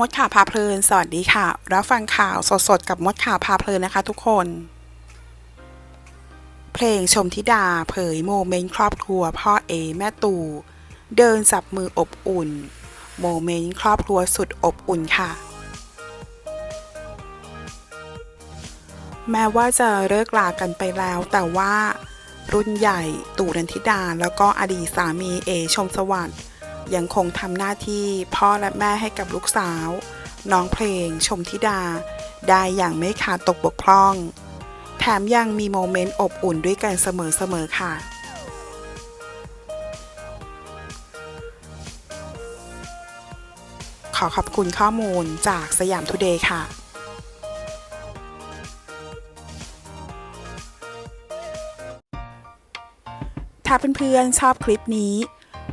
มดข่าวพาเพลิน สวัสดีค่ะ รับฟังข่าวสดๆ กับมดข่าวพาเพลินนะคะทุกคน เพลงชมธิดาเผยโมเมนต์ครอบครัวพ่อเอแม่ตู่เดินจับมืออบอุ่น โมเมนต์ครอบครัวสุดอบอุ่นค่ะ แม้ว่าจะเลิกลากันไปแล้ว แต่ว่ารุ่นใหญ่ตู่นันทิดาแล้วก็อดีตสามีเอชมสวัสดิ์ ยังคงทำหน้าที่พ่อและแม่ให้กับลูกสาว น้องเพลง ชมธิดา ได้อย่างไม่ขาดตกบกพร่อง แถมยังมีโมเมนต์อบอุ่นด้วยกันเสมอๆค่ะขอขอบคุณข้อมูลจากสยามทูเดย์ค่ะถ้าเพื่อนๆชอบคลิปนี้